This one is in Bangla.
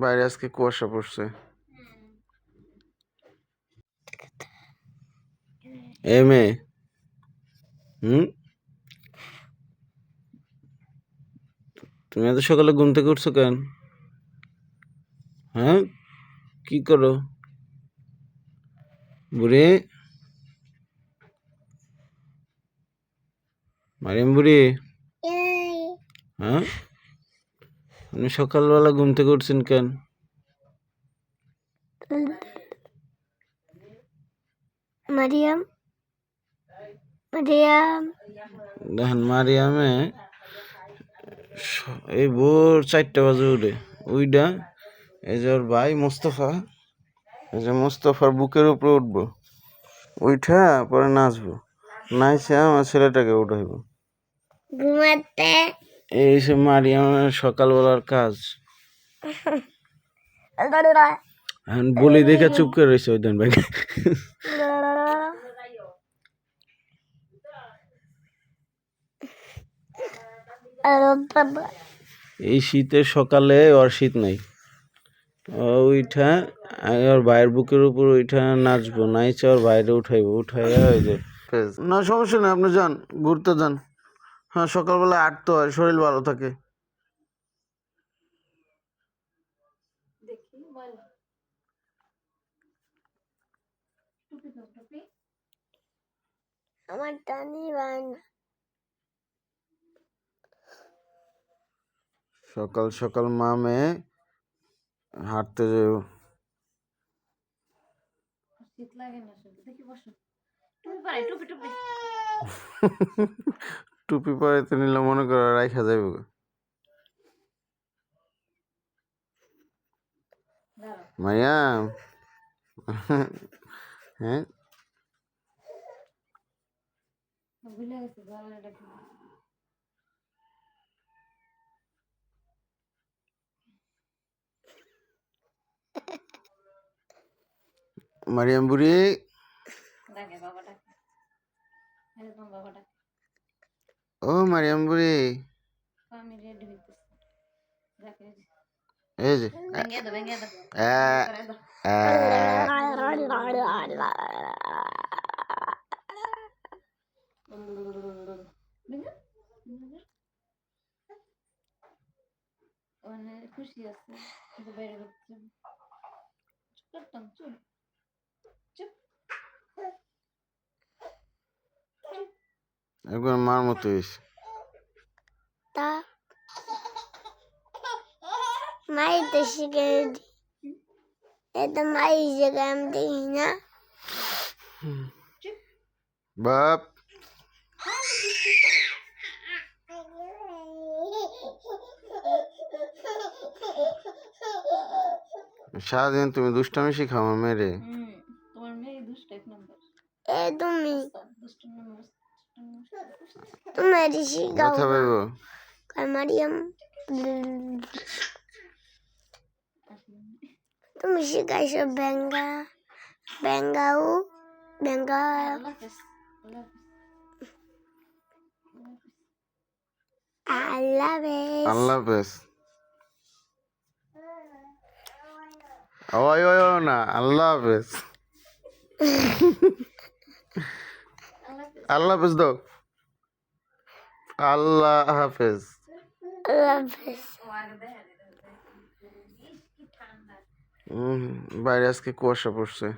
বাইরে আজকে কুয়াশা পড়ছে। এ মেয়ে হুম? তুমি এত সকালে ঘুম থেকে উঠছো কেন? হ্যাঁ? কি করো? বুড়ি? মারিয়াম বুড়ি? হ্যাঁ? আপনি সকালবেলা ঘুম থেকে উঠছেন কেন? মারিয়াম? মারিয়াম? দেখেন মারিয়ামে এই ভোর চারটা বাজে উঠে। উইডা এই যে ওর ভাই মোস্তফা এই যে মোস্তফার বুকের উপরে উঠবো। উঠা পরে নাচবো। নাচে আমার ছেলেটাকে উঠাইবো। ঘুমাতে। এই সে মারিয়ামের সকালবেলার কাজ। এখন বলি দেখে চুপ করে রয়েছে ওই দিন ভাই। এই শীতের সকালে ওর শীত নাই। ও উঠা আমি ওর ভাইয়ের বুকের উপর উঠা নাচবো নাইচে ওর বাইরে উঠাইবো উঠাইয়া ওই যে। না সমস্যা নেই আপনি যান ঘুরতে যান। হ্যাঁ সকালবেলা আটতে হয় শরীর ভালো থাকে। আমার টানি বান। সকাল সকাল মা মেয়ে হাঁটতে যাব শীত লাগে না শুধু দেখি বসো। টুপি টুপি। টুপি পরাইতে নিলে মনে করো রাইখা দাঁড়াও মাইয়া হ্যাঁ? মারিয়াম বুড়ি আ, ভেঙে ভেঙে। অনেক খুশি আছে একবার মার মতো হয়েছে। তা মাই তো শিখে এটা মাই জায়গায় আমি দেখি না। বাপ। সারাদিন তুমি দুষ্টামি শিখাও মেরে তোমার মেয়ে দুষ্ট এক নম্বর। এ তুমি। দুষ্ট নম্বর। মারিয়াম তুমি শিখাইছো বেঙ্গা বেঙ্গাও বেঙ্গা আল্লাহ হাফেজ আল্লাহ হাফেজ ওই ওই ওই না আল্লাহ হাফেজ আল্লাহ হাফেজ আল্লাহ হাফেজ দাও আল্লাহ হাফেজ। বাইরে আজকে কুয়াশা পড়ছে।